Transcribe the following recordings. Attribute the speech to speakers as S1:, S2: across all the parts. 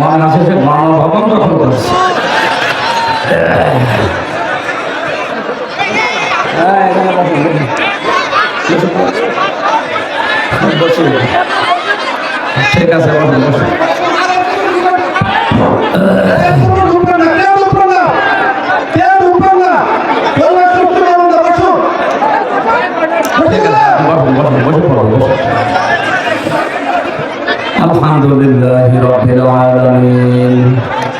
S1: মহান শেষে গণভবন দখল করছে। ঠিক আছে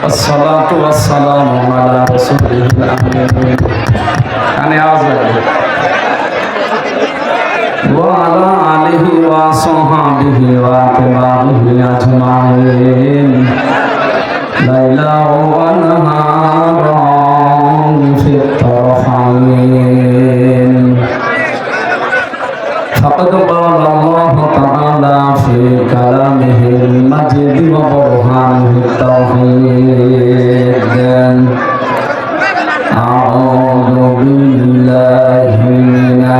S1: والصلاة والسلام على رسوله الأمين أنا أعزل وعلى آله وصحبه وأتباعه أجمعين ليلا ونهارا في الطرفين فقد قال الله تعالى في كلامه المجيد وبرهانه التوحيد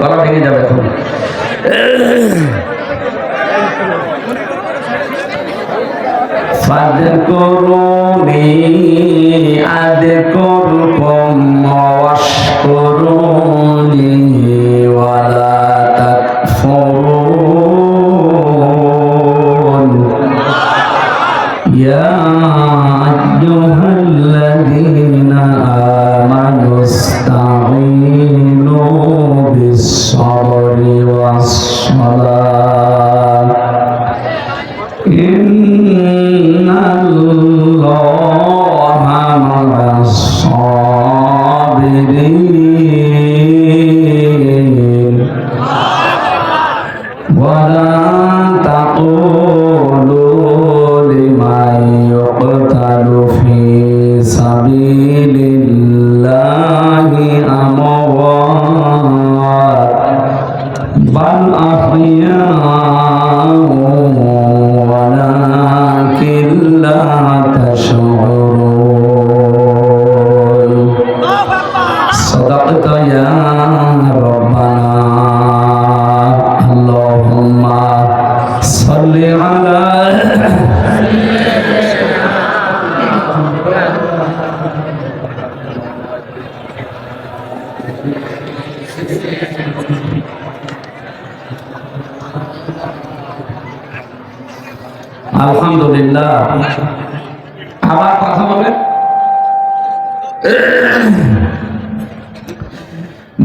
S1: গলা ভেঙে যাবে এখন فاذكروني أذكركم واشكروني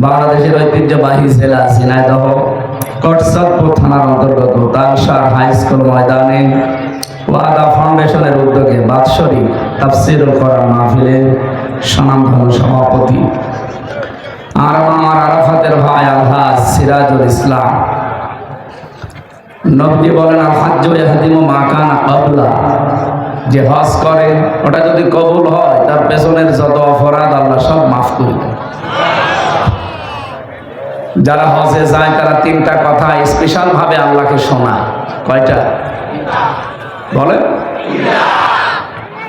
S1: বাংলাদেশের ঐতিহ্যবাহী জেলা ঝিনাইদহ কটসাদপুর থানার অন্তর্গত তালসার হাই স্কুল ময়দানে ওয়াদা ফাউন্ডেশনের উদ্যোগে বাৎসরিক তাফসিরুল করার মাহফিলের স্বনামধন্য সভাপতি। আর আমার আরাফাতের ভাই আলহাজ সিরাজুল ইসলাম। নবজি বলেন, আল হাজ্জ ইয়াহদিমু মা কানা যে হজ করে, ওটা যদি কবুল হয়, তার পেছনের যত অপরাধ আল্লাহ সব মাফ করে দেয়। যারা হজে যায়, তারা তিনটা কথা স্পেশাল ভাবে আল্লাহকে শোনায়। কয়টা? বলে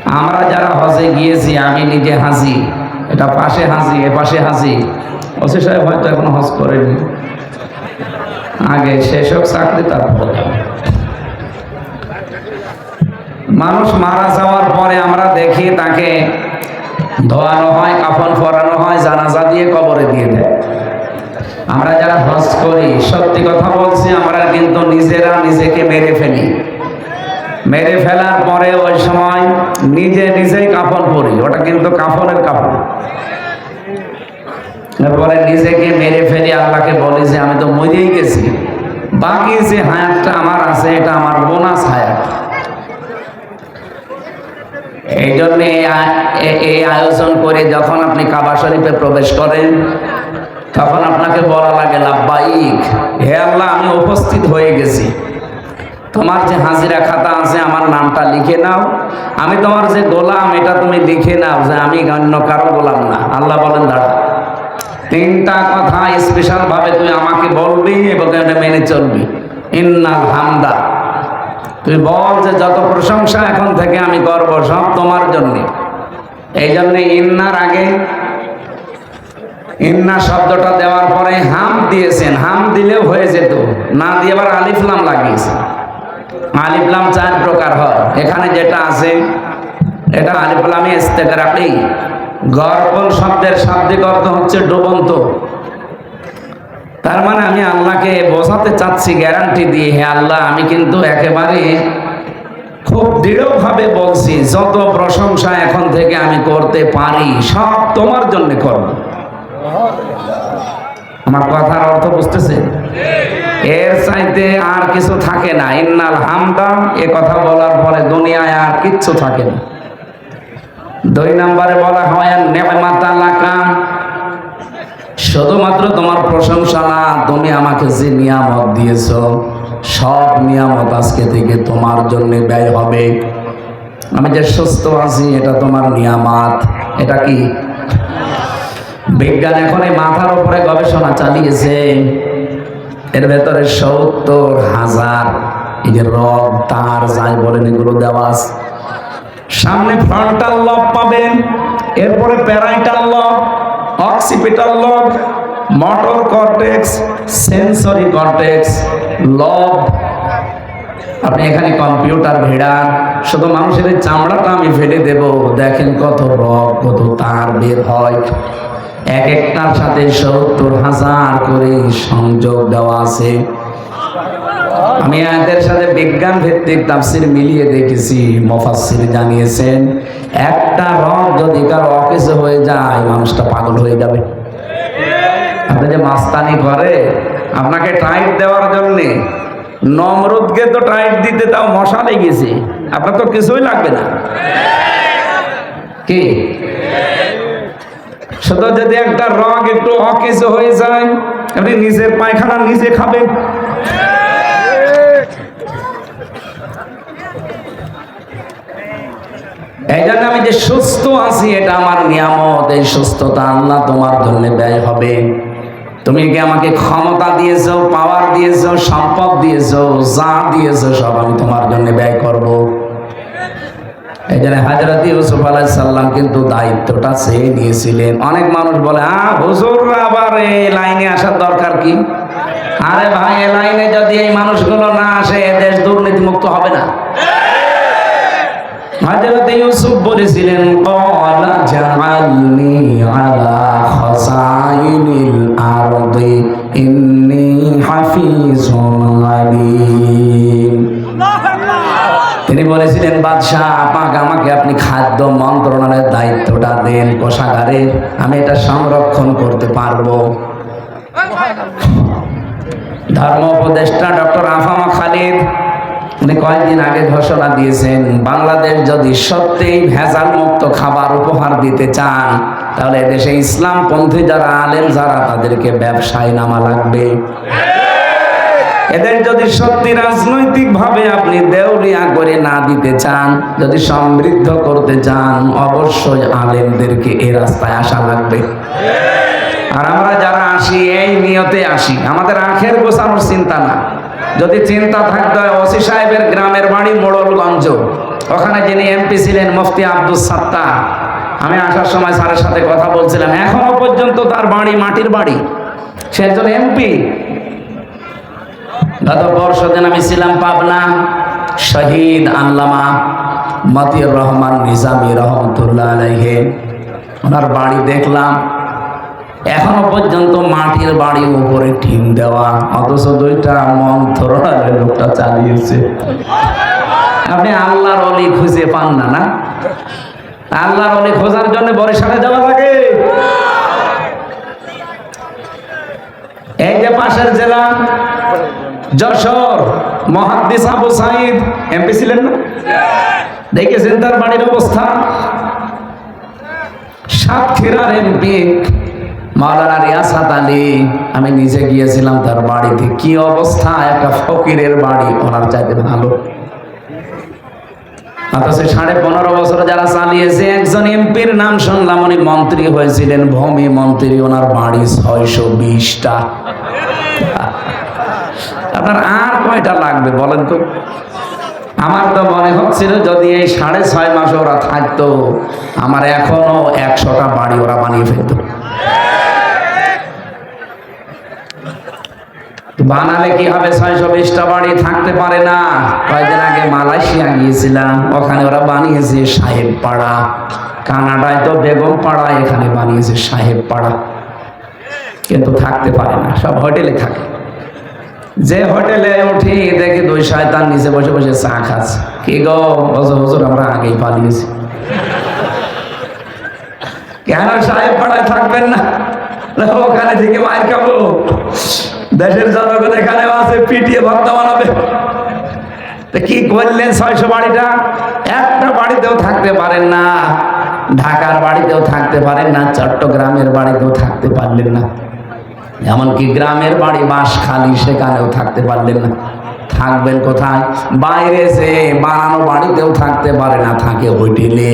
S1: আমরা যারা হজে গিয়েছি, আমি নিজে হাজি। এটা পাশে হাজি এ পাশে হাজি। ওসি সাহেব হয়তো এখন হজ করেনি। আগে শেষ হোক, চাকরি তারপরে মানুষ মারা যাওয়ার পরে আমরা দেখি তাকে ধোয়ানো হয়, কাফন পরানো হয়, জানাজা দিয়ে কবরে দিয়ে দেয়। আমরা যারা হজ করি, সত্যি কথা বলছি, আমরা কিন্তু নিজেরা নিজেকে মেরে ফেলি। মেরে ফেলার পরে ওই সময় নিজে নিজেই কাফন পরি, ওটা কিন্তু কাফনের কাপড় এরপরে নিজেকে মেরে ফেলি, আল্লাহকে বলি যে, আমি তো মরেই গেছি। বাকি যে হায়াতটা আমার আছে, এটা আমার বোনাস হায়াত। এই জন্য এই আয়োজন করে যখন আপনি কাবা শরীফে প্রবেশ করেন, তখন আপনাকে বলা লাগে লাভবাহিক হে আল্লাহ, আমি উপস্থিত হয়ে গেছি। তোমার যে হাজিরা খাতা আছে, আমার নামটা লিখে নাও। আমি তোমার যে গোলাম, এটা তুমি লিখে নাও যে আমি অন্য কারও গোলাম না। আল্লাহ বলেন, দাঁড়া। তিনটা কথা স্পেশাল ভাবে তুই আমাকে বলবি এবং এটা মেনে চলবি। ইন্নাল হামদা তুই বল যে যত প্রশংসা এখন থেকে আমি করব সব তোমার জন্য। এই জন্যে ইন্নার আগে, ইন্না শব্দটা দেওয়ার পরে হাম দিয়েছেন। হাম দিলেও হয়ে যেত। না দিয়ে আবার আলিফলাম লাগিয়েছে। আলিফলাম চার প্রকার হয়। এখানে যেটা আছে, এটা আলিফলামে আপনি গর্বল শব্দের শাব্দিক অর্থ হচ্ছে ডুবন্ত। তার মানে আমি আল্লাহকে বোঝাতে চাচ্ছি গ্যারান্টি দিয়ে, হে আল্লাহ, আমি কিন্তু একেবারে খুব দৃঢ়ভাবে বলছি, যত প্রশংসা এখন থেকে আমি করতে পারি, সব তোমার জন্য করব। আমার কথার অর্থ বুঝতেছে? এর চাইতে আর কিছু থাকে না। ইন্নাল হামদা, এ কথা বলার পরে দুনিয়ায় আর কিচ্ছু থাকে না। দুই নম্বরে বলা হয় শুধুমাত্র তোমার প্রশংসা না, তুমি আমাকে যে নিয়ামত দিয়েছ, সব নিয়ামত আজকে থেকে তোমার জন্য ব্যয় হবে। আমি যে সুস্থ আছি, এটা তোমার নিয়ামত। এটা কি? বিজ্ঞান এখন এই মাথার উপরে গবেষণা চালিয়েছে। এর ভেতরে সত্তর হাজার এই যে রড তার যাই বলেন এগুলো দেওয়া আছে। সামনে ফ্রন্টাল লব পাবেন, এরপরে প্যারাইটাল লব অক্সিপিটাল লব, motor cortex, sensory cortex, lobe. আপনি এখানে কম্পিউটার ভেড়া শুধু মানুষের চামড়াটা আমি ফেলে দেব। দেখেন কত রক কত তার বের হয়। এক একটার সাথে সত্তর হাজার করে সংযোগ দেওয়া আছে। আমি এদের সাথে বিজ্ঞান ভিত্তিক তাফসির মিলিয়ে দেখেছি। মফাসির জানিয়েছেন, একটা রক যদি কারও অকেজে হয়ে যায়, মানুষটা পাগল হয়ে যাবে। আপনি যে মাস্তানি করে, আপনাকে টাইট দেওয়ার জন্যে নমরুদকে তো টাইট দিতে তাও মশা লেগেছে। আপনার তো কিছুই লাগবে না। কি? শুধু যদি একটা রগ একটু অকেজ হয়ে যায়, আপনি নিজের পায়খানা নিজে খাবেন। এই জন্য আমি যে সুস্থ আছি, এটা আমার নিয়ামত। এই সুস্থতা আল্লাহ তোমার জন্য ব্যয় হবে। তুমি কি আমাকে ক্ষমতা দিয়েছ পাওয়ার দিয়েছ, সম্পদ দিয়েছ, যা দিয়েছ, সব আমি তোমার জন্য ব্যয় করব। এই জন্য হাজরত ইউসুফ আলাহ সাল্লাম কিন্তু দায়িত্বটা চেয়ে নিয়েছিলেন। অনেক মানুষ বলে, আ, হুজুর, আবার এই লাইনে আসার দরকার কি? আরে ভাই এই লাইনে যদি এই মানুষগুলো না আসে দেশ দুর্নীতি মুক্ত হবে না। হযরত ইউসুফ বলেছিলেন ক্বালা জাআলনি আলা খাযাইনিল আরদি, ইন্নী হাফিজুন আলীম। তিনি বলেছিলেন, বাদশাহ, পাক আমাকে আপনি খাদ্য মন্ত্রণালয়ের দায়িত্বটা দেন কোষাগারে, আমি এটা সংরক্ষণ করতে পারব। ধর্ম উপদেষ্টা ডক্টর আফামা খালিদ উনি কয়েকদিন আগে ঘোষণা দিয়েছেন, বাংলাদেশ যদি সত্যিই ভেজাল মুক্ত খাবার উপহার দিতে চান, তাহলে দেশে ইসলাম পন্থী যারা আলেন যারা তাদেরকে ব্যবসায় নামা লাগবে। এদের যদি সত্যি রাজনৈতিক ভাবে আপনি দেউলিয়া করে না দিতে চান, যদি সমৃদ্ধ করতে চান, অবশ্যই আলেমদেরকে এ রাস্তায় আসা লাগবে। আর আমরা যারা আসি, এই নিয়তে আসি, আমাদের আখের গোছানোর চিন্তা না। যদি চিন্তা থাকতে হয়, ওসি সাহেবের গ্রামের বাড়ি মোড়লগঞ্জ। ওখানে যিনি এমপি ছিলেন, মুফতি আব্দুল সাত্তার। আমি আসার সময় স্যারের সাথে কথা বলছিলাম। এখনও পর্যন্ত তার বাড়ি মাটির বাড়ি। সে একজন এমপি। গত বর্ষ দিন আমি ছিলাম পাবনা শহীদ আল্লামা মতিউর রহমান নিজামী রহমতুল্লাহ আলাইহে। ওনার বাড়ি দেখলাম। এখনও পর্যন্ত মাটির বাড়ির উপরে টিন দেওয়া, অথচ দুইটা মন্ত্রণালয়ের লোকটা চালিয়েছে। আপনি আল্লাহর অলি খুঁজে পান না না? আল্লাহর অলি খোঁজার জন্য বরিশালে যাওয়া লাগে। এই যে পাশের জেলা, যশোর, মহাদ্দিস আবু সাইদ, এমপি ছিলেন না? দেখেছেন তার বাড়ির অবস্থা? সাতক্ষীরার এমপি মাওলানা রিয়াসাত আলী, আমি নিজে গিয়েছিলাম তার বাড়িতে। কি অবস্থা? একটা ফকিরের বাড়ি, ওনার চাইতে ভালো। অথচ সাড়ে পনেরো বছর যারা চালিয়েছে, একজন এমপির নাম শুনলাম, উনি মন্ত্রী হয়েছিলেন, ভূমি মন্ত্রী, ওনার বাড়ি ছয়শো বিশটা। আপনার আর কয়টা লাগবে বলেন তো? আমার তো মনে হচ্ছিল যদি এই সাড়ে ছয় মাস ওরা থাকতো, আমার এখনও একশোটা বাড়ি ওরা বানিয়ে ফেলতো। বানালে কি হবে? ছয়শো বিশটা বাড়ি থাকতে পারে না। কয়েকদিন আগে মালয়েশিয়া গিয়েছিলাম, ওখানে ওরা বানিয়েছে সাহেব পাড়া কানাডায় তো বেগম পাড়া এখানে বানিয়েছে সাহেব পাড়া কিন্তু থাকতে পারে না, সব হোটেলে থাকে। যে হোটেলে উঠি দেখি দুই শয়তান নিচে বসে বসে চা খাচ্ছে। কি গো? বছর বছর আমরা আগেই পালিয়েছি কেন সাহেব পাড়ায় থাকবেন না? ওখানে থেকে মায়ের খাব দেশের জনগণ এখানে আছে, পিটিয়ে ভক্ত বানাবে। কি করলেন ছয়শো বাড়িটা? একটা বাড়িতেও থাকতে পারেন না। ঢাকার বাড়িতেও থাকতে পারেন না, চট্টগ্রামের বাড়িতেও থাকতে পারলেন না। এমনকি গ্রামের বাড়ি বাস খালি সেখানেও থাকতে পারলেন না। থাকবেন কোথায়? বাইরে সে বানানো বাড়িতেও থাকতে পারে না, থাকে হোটেলে।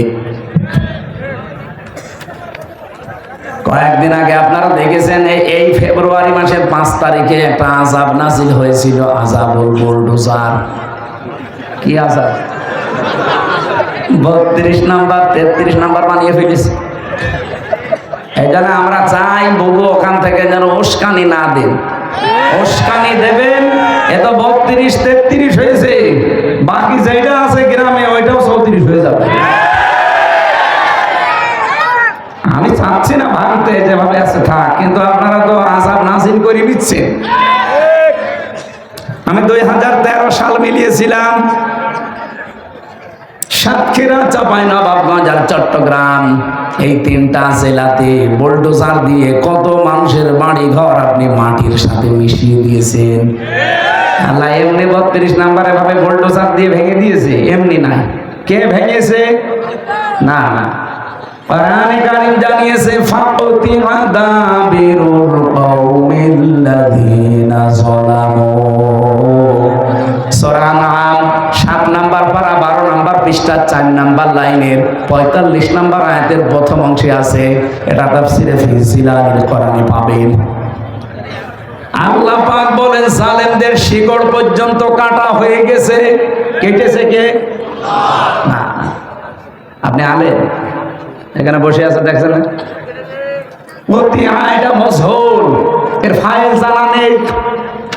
S1: কয়েকদিন আগে আপনারা দেখেছেন এই- ফেব্রুয়ারি মাসের পাঁচ তারিখে একটা আজাব নাজিল হয়েছিল আজাবুল বুলডোজার। কি আজাব বত্রিশ নাম্বার, তেত্রিশ নাম্বার বানিয়ে ফেলেছে। এই জন্য আমরা চাই বুবু ওখান থেকে যেন উস্কানি না দেন। উস্কানি দেবেন এত বত্রিশ, তেত্রিশ হয়েছে বাকি যেটা আছে গ্রামে ওইটাও চৌত্রিশ হয়ে যাবে আমি চাচ্ছি না ভাঙতে আছে থাক, কিন্তু আপনারা তো আজাব নাজিল করে নিচ্ছেন। আমি দুই হাজার তেরো সাল মিলিয়েছিলাম সাতক্ষীরা চাপাই নবাবগঞ্জ আর চট্টগ্রাম। এই তিনটা জেলাতে বুলডোজার দিয়ে কত মানুষের বাড়ি ঘর আপনি মাটির সাথে মিশিয়ে দিয়েছেন। আল্লাহ এমনি বত্রিশ নাম্বারে ভাবে বুলডোজার দিয়ে ভেঙে দিয়েছে, এমনি নাই। কে ভেঙেছে? না না। কোরআনে কারীম জানিয়েছে ফাকতি আদাবিরুল কওমিল্লাযীনা যালামু। সূরা নাম 7 নাম্বার পারা 12 নাম্বার পৃষ্ঠা 4 নাম্বার লাইনের 45 নাম্বার আয়াতের প্রথম অংশে আছে, এটা তাফসিরে ফি জিলালিল কোরআনে পাবেন। আল্লাহ পাক বলেন, জালেমদের শিকড় পর্যন্ত কাটা হয়ে গেছে। কেটেছে কে? না। আপনি আলেন এখানে বসে আছে, দেখছেন না?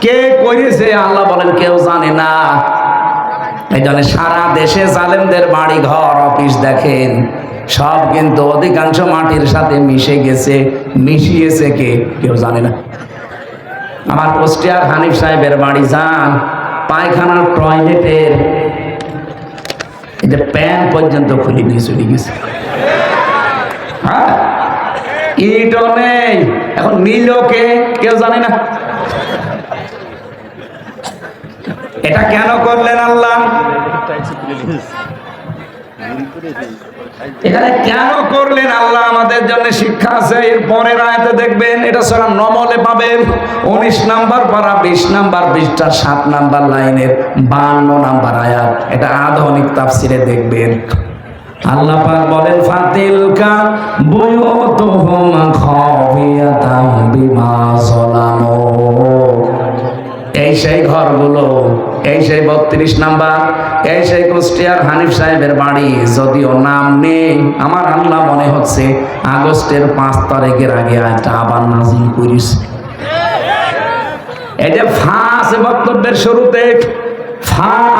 S1: কে করেছে? আল্লাহ বলেন, কেউ জানে না। এই জন্য সারা দেশে বাড়ি, ঘর, অফিস দেখেন। সব কিন্তু অধিকাংশ মাটির সাথে মিশে গেছে। মিশিয়েছে কে? কেউ জানে না। আমার কুষ্টিয়ার হানিফ সাহেবের বাড়ি, যান। পায়খানার টয়লেটের প্যান পর্যন্ত খুলে নিয়ে চলে গেছে। হ্যাঁ? ইটও নেই। এখন কেউ জানে না। এটা কেন করলেন আল্লাহ? এখানে কেন করলেন আল্লাহ? আমাদের জন্য শিক্ষা আছে। এর পরের আয়তে দেখবেন, এটা সারা নমলে পাবেন। উনিশ নাম্বার পারা, বিশ নাম্বার, বিশটা সাত নাম্বার লাইনের বান্ন নাম্বার আয়াত। এটা আধুনিক তাফসিরে দেখবেন। আল্লাহ পাক বলেন, ফাতিলকা বুয়ুতুহুম খাবিয়াতাম বিমা যালামু। এই সেই ঘরগুলো, এই সেই বত্রিশ নাম্বার, এই সেই কুষ্টিয়ার হানিফ সাহেবের বাড়ি, যদিও নাম নেই, আমার আল্লাহ মনে হচ্ছে আগস্টের পাঁচ তারিখের আগে একটা আবার নাজিল করিস। এই যে ফাঁস বক্তব্যের শুরুতে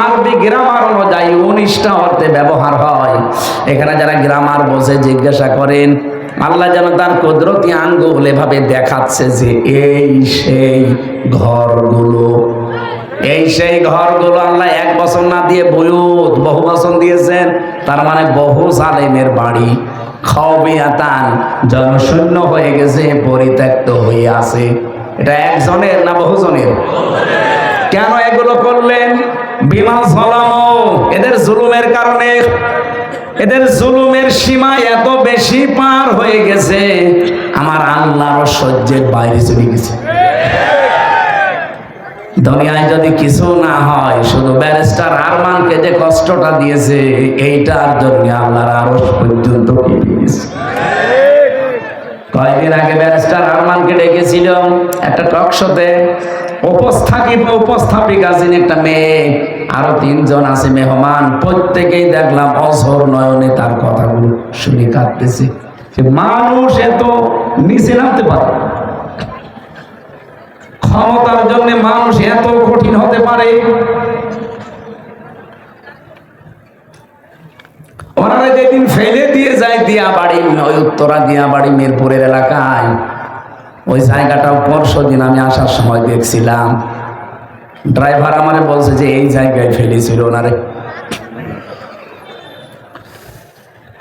S1: আরবি গ্রামার অনুযায়ী উনিশটা অর্থে ব্যবহার হয়। এখানে যারা গ্রামার বসে জিজ্ঞাসা করেন, আল্লাহ যেন তার কুদরতি আঙ্গুল এভাবে দেখাচ্ছে যে এই সেই ঘরগুলো। এই সেই ঘরগুলো আল্লাহ এক বছর না দিয়ে বয়ুত, বহু বছর দিয়েছেন, তার মানে বহু জালেমের বাড়ি। খবিয়াতান জনশূন্য হয়ে গেছে, পরিত্যক্ত হয়ে আছে। এটা একজনের না বহুজনের? কেন এগুলো করলেন? বিমা ঝলামো এদের জুলুমের কারণে, এদের জুলুমের সীমা এত বেশি পার হয়ে গেছে, আমার আল্লাহর সহ্যের বাইরে চলে গেছে। দুনিয়ায় যদি কিছু না হয়, শুধু ব্যারিস্টার আরমানকে যে কষ্টটা দিয়েছে, এইটার জন্য আল্লাহর আরও পর্যন্ত কয়েকদিন আগে ব্যারিস্টার আরমানকে ডেকেছিল একটা টক শোতে। উপস্থাপিকা যিনি একটা মেয়ে, আরও তিনজন আছে মেহমান, প্রত্যেকেই দেখলাম অসর নয়নে তার কথাগুলো শুনে কাঁদতেছে। মানুষ এত নিচে নামতে পারে। ক্ষমতার জন্য মানুষ এত কঠিন হতে পারে। ওনারা যেদিন ফেলে দিয়ে যায় দিয়া বাড়ি উত্তরা দিয়া বাড়ি মিরপুরের এলাকায় ওই জায়গাটা পরশু দিন আমি আসার সময় দেখছিলাম। ড্রাইভার আমারে বলছে যে এই জায়গায় ফেলেছিল ওনারে।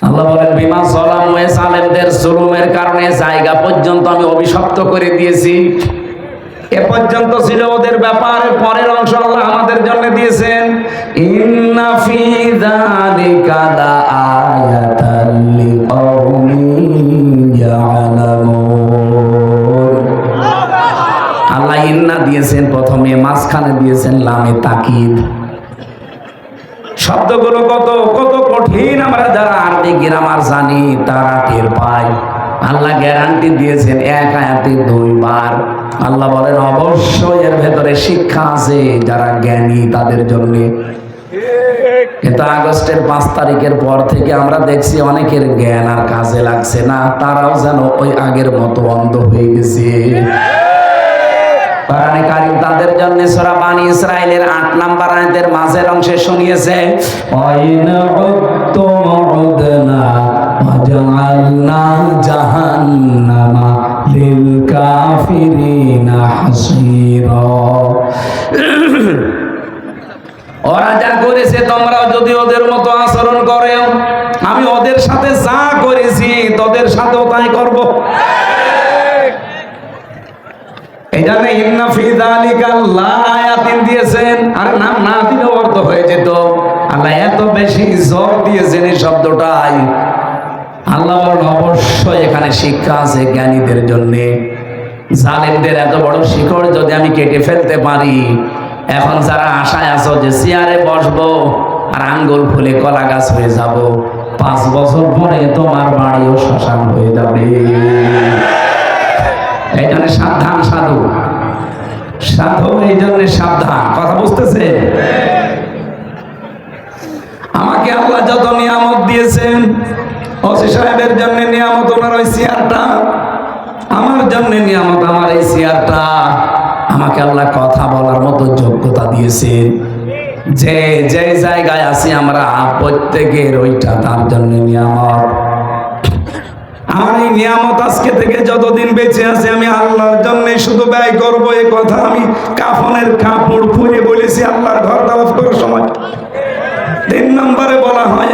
S1: আল্লাহ বলেন, বিমা ওয়ে সালেমদের জুলুমের কারণে জায়গা পর্যন্ত আমি অভিশপ্ত করে দিয়েছি। এ পর্যন্ত ছিল ওদের ব্যাপার, পরের অংশ আল্লাহ আমাদের জন্য দিয়েছেন। ইন্না ফি ইন্না দিয়েছেন, প্রথমে মাঝখানে দিয়েছেন লামে তাকিদ। শব্দগুলো কত কত কঠিন আমরা যারা আরবি গ্রামার জানি, তারা টের পাই আল্লাহ গ্যারান্টি দিয়েছেন, এক আয়াতে দুইবার। আল্লাহ বলেন, অবশ্যই এর ভেতরে শিক্ষা আছে যারা জ্ঞানী তাদের জন্য। কিন্তু আগস্টের পাঁচ তারিখের পর থেকে আমরা দেখছি অনেকের জ্ঞান আর কাজে লাগছে না, তারাও যেন ওই আগের মতো অন্ধ হয়ে গেছে। জন্য সূরা বানি ইসরাইলের 8 নাম্বার আয়াতের মাঝের অংশে শুনিয়েছে উদনা জাহান্নামা লিল কাফিরিনা ওরা যা করেছে, তোমরাও যদি ওদের মতো আচরণ আমি ওদের সাথে যা করেছি, তোদের সাথেও তাই করব। এই জন্য ইন্না ফি যালিকা লায়াতিন দিয়েছেন। আর নাম না দিলেও অর্থ হয়ে যেত। আল্লাহ এত বেশি জোর দিয়েছেন এই শব্দটাই। আল্লাহ বলেন, অবশ্যই এখানে শিক্ষা আছে জ্ঞানীদের জন্য। জালেমদের এত বড় শিকড় যদি আমি কেটে ফেলতে পারি, এখন যারা আশায় আছো যে চেয়ারে বসবো আর আঙ্গুল ফুলে কলা গাছ হয়ে যাব, পাঁচ বছর পরে তোমার বাড়িও শ্মশান হয়ে যাবে। এই জন্য সাবধান, সাধু। সাধু এই জন্য সাবধান। কথা বুঝতেছে আমাকে আল্লাহ যত নিয়ামত দিয়েছেন, ওসি সাহেবের জন্য নিয়ামত ওনার ওই চেয়ারটা, আমার জন্য নিয়ামত আমার এই চেয়ারটা, আমাকে আল্লাহ কথা বলার মতো যোগ্যতা দিয়েছেন। যে যে জায়গায় আছি আমরা, প্রত্যেকের ওইটা তার জন্য নিয়ামত। আমার এই নিয়ামত আজকে থেকে যতদিন বেঁচে আছে, আমি আল্লাহর জন্য শুধু ব্যয় করব। এ কথা আমি কাফনের কাপড় পুড়ে বলেছি আল্লাহর ঘর দাওয়াত করার সময়। তিন নম্বরে বলা হয়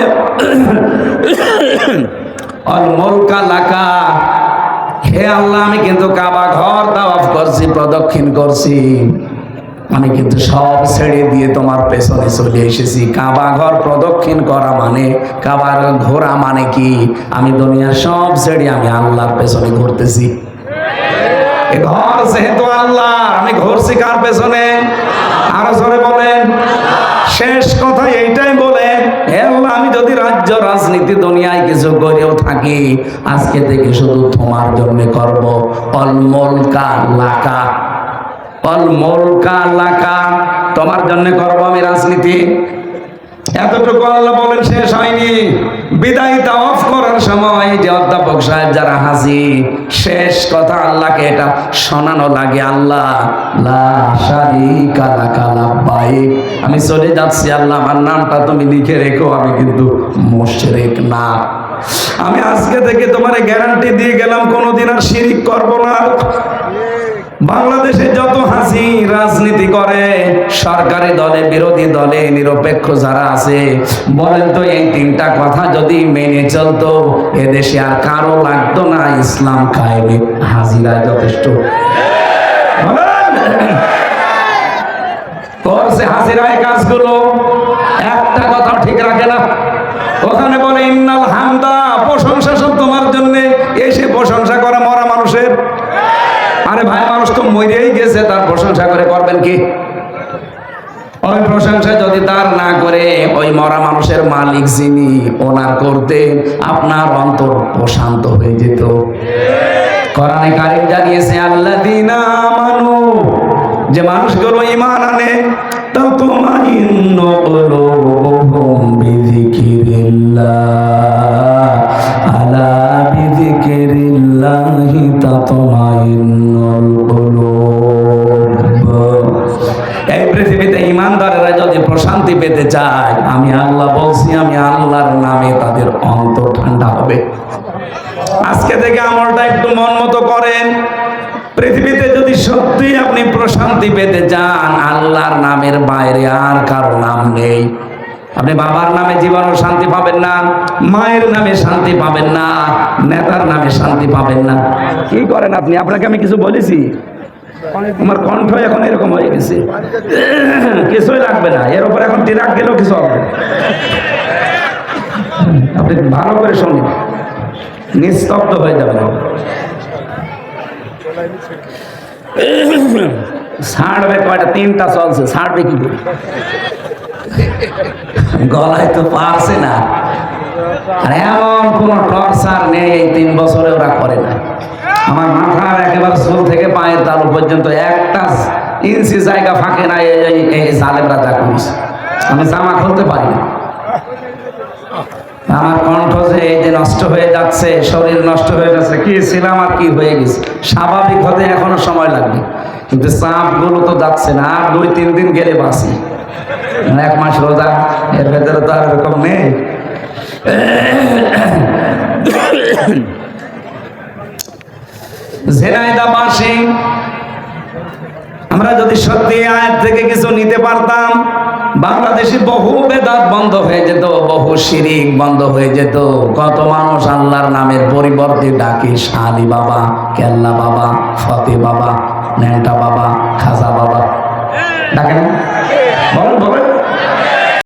S1: লাকা। হে আল্লাহ, আমি কিন্তু কাবা ঘর দাওয়াফ করছি, প্রদক্ষিণ করছি। আমি কিন্তু সব ছেড়ে দিয়ে তোমার পেছনে চলে এসেছি। কাবা ঘর প্রদক্ষিণ করা মানে কাবার ঘোরা মানে কি? আমি দুনিয়া সব ছেড়ে আমি আল্লাহর পেছনে ঘুরতেছি। ঘর যেহেতু আল্লাহ, আমি ঘুরছি কার পেছনে? আরও জোরে বলেন। শেষ কথা এইটাই বলে আল্লাহ, আমি যদি রাজ্য, রাজনীতি, দুনিয়ায় কিছু করেও থাকি, আজকে থেকে শুধু তোমার জন্য করব। অলমলকা, লাকা। অলমলকা লাকা তোমার জন্য করব আমি রাজনীতি। এতটুকু আল্লাহ বলেন শেষ হয়নি। বিদায় অফ করার সময় যে অধ্যাপক সাহেব যারা হাজি, শেষ কথা আল্লাহকে এটা শোনানো লাগে। আল্লাহ। আমি চলে যাচ্ছি, আল্লাহ, আমার নামটা তুমি লিখে রেখো, আমি কিন্তু মুশরিক না। আমি আজকে থেকে তোমার গ্যারান্টি দিয়ে গেলাম, কোনোদিন আর শিরিক করব না। বাংলাদেশে যত হাসি রাজনীতি করে, সরকারি দলে, বিরোধী দলে, নিরপেক্ষ যারা আছে, বলেন তো এই তিনটা কথা যদি মেনে চলতো, এদেশে আর কারও লাগতো না ইসলাম খায়নি হাজিরা যথেষ্ট? করছে হাজিরায় কাজগুলো একটা কথা ঠিক রাখে না। ওখানে বলে, ইন্নাল হামদা। প্রশংসা সব তোমার জন্য। এসে প্রশংসা তার প্রশংসা করে করবেন কি? ওই প্রশংসা যদি তার না করে, ওই মরা মানুষের মালিক যিনি, ওনার করতে আপনার অন্তর প্রশান্ত হয়ে যেত। কোরআনে কারিম জানিয়েছে আল্লাহ দিনা মানু যে মানুষগুলো ইমান আনে তা তোমাইন্ন কুলুবুহুম বিযিকিরিল্লাহ, আলা বিযিকিরিল্লাহি তাতমাইন্নুল ইমানদারেরা যদি প্রশান্তি পেতে চায়, আমি আল্লাহ বলছি, আমি আল্লাহর নামে তাদের অন্তর ঠান্ডা হবে। আজকে থেকে আমলটা একটু মন মতো করেন। পৃথিবীতে যদি সত্যি আপনি প্রশান্তি পেতে চান, আল্লাহর নামের বাইরে আর কারও নাম নেই। আপনি বাবার নামে জীবনও শান্তি পাবেন না, মায়ের নামে শান্তি পাবেন না, নেতার নামে শান্তি পাবেন না। কি করেন আপনি? আপনাকে আমি কিছু বলেছি? আমার কণ্ঠ এখন এরকম হয়ে গেছে। কিছুই লাগবে না। এর উপর এখন টিরাক গেলেও কিছু হবে আপনি ভালো করে শুনুন। নিস্তব্ধ হয়ে যাবেন। ছাড়বে কয়টা? তিনটা চলছে। ছাড়বে কি গলায় তো পারছে না। আর এমন কোন টর্চার নেই, এই তিন বছরে ওরা করে না। আমার মাথার একেবারে চুল থেকে পায়ের তালু পর্যন্ত একটা ইঞ্চি জায়গা ফাঁকে না এই জালেমরা যা করিস আমি জামা খুলতে পারি না। আমার কণ্ঠ যে এই যে নষ্ট হয়ে যাচ্ছে, শরীর নষ্ট হয়ে যাচ্ছে, কি ছিলাম আর কি হয়ে গেছে? স্বাভাবিক হতে এখনও সময় লাগবে। কিন্তু চাপগুলো তো যাচ্ছে না, আর দুই, তিন দিন গেলে বাঁচি। এক মাস রোজা, এর ভেতরে তো আর এরকম নেই। আমরা যদি সত্যি আয়াত থেকে কিছু নিতে পারতাম, বাংলাদেশে বহু বেদাত বন্ধ হয়ে যেত, বহু শিরিক বন্ধ হয়ে যেত। কত মানুষ আল্লাহর নামের পরিবর্তে ডাকে, শালি বাবা, কেল্লা বাবা, ফতে বাবা ন্যাংটা বাবা, খাজা বাবা। ডাকে না?